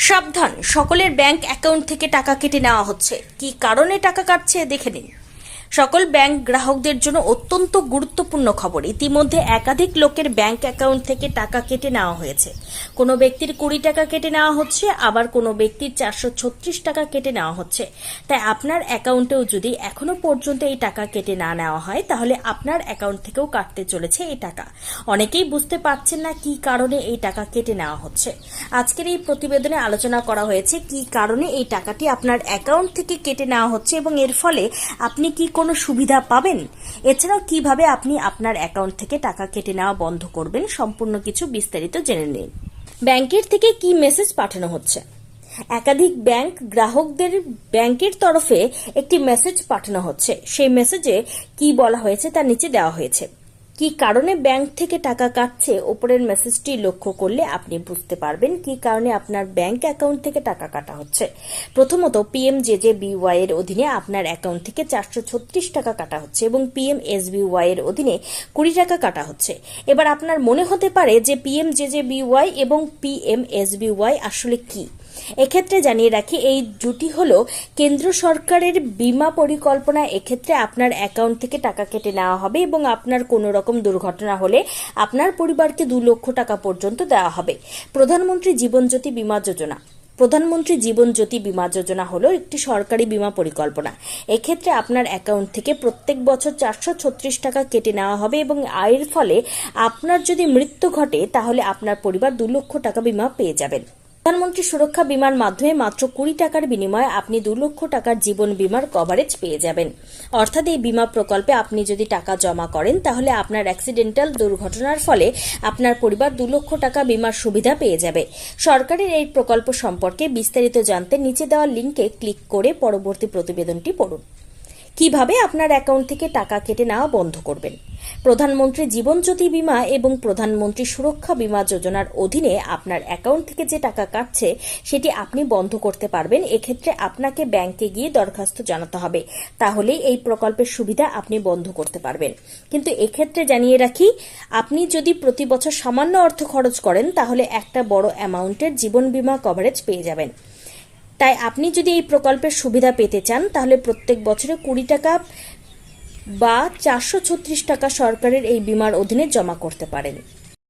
সাবধান, সকলের bank account থেকে টাকা কেটে নেওয়া হচ্ছে। কি কারণে টাকা কাটছে, দেখে নিন। সকল ব্যাংক গ্রাহকদের জন্য অত্যন্ত গুরুত্বপূর্ণ খবর। ইতিমধ্যে একাধিক লোকের ব্যাংক অ্যাকাউন্ট থেকে টাকা কেটে নেওয়া হয়েছে। কোনো ব্যক্তির কুড়ি টাকা কেটে নেওয়া হচ্ছে, আবার কোনো ব্যক্তির চারশো ছত্রিশ টাকা কেটে নেওয়া হচ্ছে। তাই আপনার অ্যাকাউন্টেও যদি এখনও পর্যন্ত এই টাকা কেটে না নেওয়া হয়, তাহলে আপনার অ্যাকাউন্ট থেকেও কাটতে চলেছে এই টাকা। অনেকেই বুঝতে পারছেন না কি কারণে এই টাকা কেটে নেওয়া হচ্ছে। আজকের এই প্রতিবেদনে আলোচনা করা হয়েছে কি কারণে এই টাকাটি আপনার অ্যাকাউন্ট থেকে কেটে নেওয়া হচ্ছে এবং এর ফলে আপনি কি কোনো সুবিধা পাবেন? এছাড়াও কীভাবে আপনি আপনার অ্যাকাউন্ট থেকে টাকা কেটে নেওয়া বন্ধ করবেন? সম্পূর্ণ কিছু বিস্তারিত জেনে নিন। ব্যাংকের থেকে কি মেসেজ পাঠানো হচ্ছে? একাধিক ব্যাংক গ্রাহকদের ব্যাংকের তরফে একটি মেসেজ পাঠানো হচ্ছে। সেই মেসেজে কি বলা হয়েছে তার নিচে দেওয়া হয়েছে। কি কারণে ব্যাংক থেকে টাকা কাটছে? ওপরের মেসেজটি লক্ষ্য করলে আপনি বুঝতে পারবেন কি কারণে আপনার ব্যাংক অ্যাকাউন্ট থেকে টাকা কাটা হচ্ছে। প্রথমত পিএম জেজে বিওয়াই এর অধীনে আপনার অ্যাকাউন্ট থেকে চারশো ছত্রিশ টাকা কাটা হচ্ছে এবং পিএম এসবিওয়াই এর অধীনে কুড়ি টাকা কাটা হচ্ছে। এবার আপনার মনে হতে পারে যে পিএম জেজে বিওয়াই এবং পিএম এসবিওয়াই আসলে কি? এক্ষেত্রে জানিয়ে রাখি, এই জুটি হলো কেন্দ্র সরকারের বিমা পরিকল্পনা। এক্ষেত্রে আপনার অ্যাকাউন্ট থেকে টাকা কেটে নেওয়া হবে এবং আপনার কোনো রকম দুর্ঘটনা হলে আপনার পরিবারকে দু লক্ষ টাকা পর্যন্ত দেওয়া হবে। প্রধানমন্ত্রী জীবন জ্যোতি বীমা যোজনা। প্রধানমন্ত্রী জীবন জ্যোতি বীমা যোজনা হলো একটি সরকারি বিমা পরিকল্পনা। এক্ষেত্রে আপনার অ্যাকাউন্ট থেকে প্রত্যেক বছর চারশো ছত্রিশ টাকা কেটে নেওয়া হবে এবং আয়ের ফলে আপনার যদি মৃত্যু ঘটে, তাহলে আপনার পরিবার দু লক্ষ টাকা বিমা পেয়ে যাবেন। প্রধানমন্ত্রী সুরক্ষা বিমার মাধ্যমে মাত্র কুড়ি টাকার বিনিময়ে আপনি দু লক্ষ টাকার জীবন বিমার কভারেজ পেয়ে যাবেন। অর্থাৎ এই বিমা প্রকল্পে আপনি যদি টাকা জমা করেন, তাহলে আপনার অ্যাক্সিডেন্টাল দুর্ঘটনার ফলে আপনার পরিবার দু লক্ষ টাকা বিমার সুবিধা পেয়ে যাবে। সরকারের এই প্রকল্প সম্পর্কে বিস্তারিত জানতে নিচে দেওয়া লিঙ্কে ক্লিক করে পরবর্তী প্রতিবেদনটি পড়ুন। কীভাবে আপনার অ্যাকাউন্ট থেকে টাকা কেটে নেওয়া বন্ধ করবেন? প্রধানমন্ত্রী জীবন জ্যোতি বীমা এবং প্রধানমন্ত্রী সুরক্ষা বীমা যোজনার অধীনে আপনার অ্যাকাউন্ট থেকে যে টাকা কাটছে, সেটি আপনি বন্ধ করতে পারবেন। এক্ষেত্রে আপনাকে ব্যাংকে গিয়ে দরখাস্ত জানাতে হবে। তাহলেই এই প্রকল্পের সুবিধা আপনি বন্ধ করতে পারবেন। কিন্তু এক্ষেত্রে জানিয়ে রাখি, আপনি যদি প্রতি বছর সামান্য অর্থ খরচ করেন, তাহলে একটা বড় অ্যামাউন্টের জীবন বীমা কভারেজ পেয়ে যাবেন। তাই আপনি যদি এই প্রকল্পের সুবিধা পেতে চান, তাহলে প্রত্যেক বছরে কুড়ি টাকা বা চারশো ছত্রিশ টাকা সরকারের এই বিমার অধীনে জমা করতে পারেন।